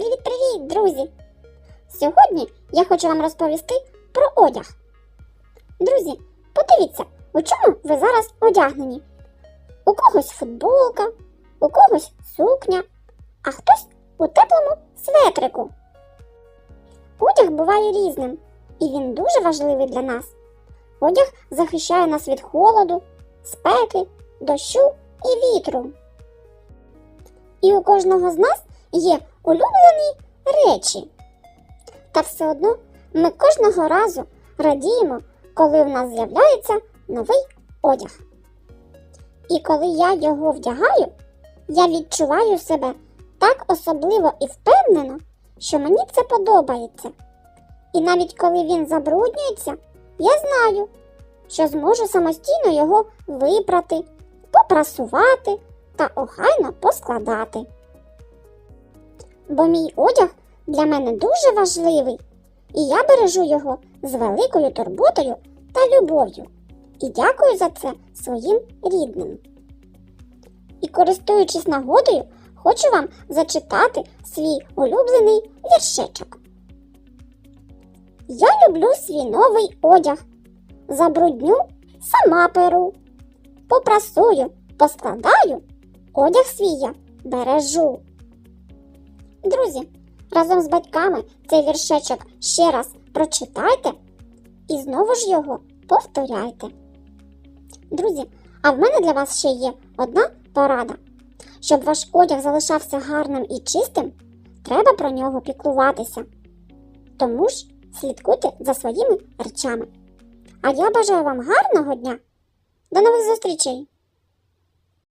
Привіт-привіт, друзі! Сьогодні я хочу вам розповісти про одяг. Друзі, подивіться, у чому ви зараз одягнені. У когось футболка, у когось сукня, а хтось у теплому светрику. Одяг буває різним, і він дуже важливий для нас. Одяг захищає нас від холоду, спеки, дощу і вітру. І у кожного з нас є улюблені речі. Та все одно ми кожного разу радіємо, коли в нас з'являється новий одяг. І коли я його вдягаю, я відчуваю себе так особливо і впевнено, що мені це подобається. І навіть коли він забруднюється, я знаю, що зможу самостійно його випрати, попрасувати та охайно поскладати. Бо мій одяг для мене дуже важливий, і я бережу його з великою турботою та любов'ю. І дякую за це своїм рідним. І користуючись нагодою, хочу вам зачитати свій улюблений віршечок. Я люблю свій новий одяг. Забрудню сама перу. Попрасую, поскладаю, одяг свій я бережу. Друзі, разом з батьками цей віршечок ще раз прочитайте і знову ж його повторяйте. Друзі, а в мене для вас ще є одна порада. Щоб ваш одяг залишався гарним і чистим, треба про нього піклуватися. Тому ж слідкуйте за своїми речами. А я бажаю вам гарного дня. До нових зустрічей!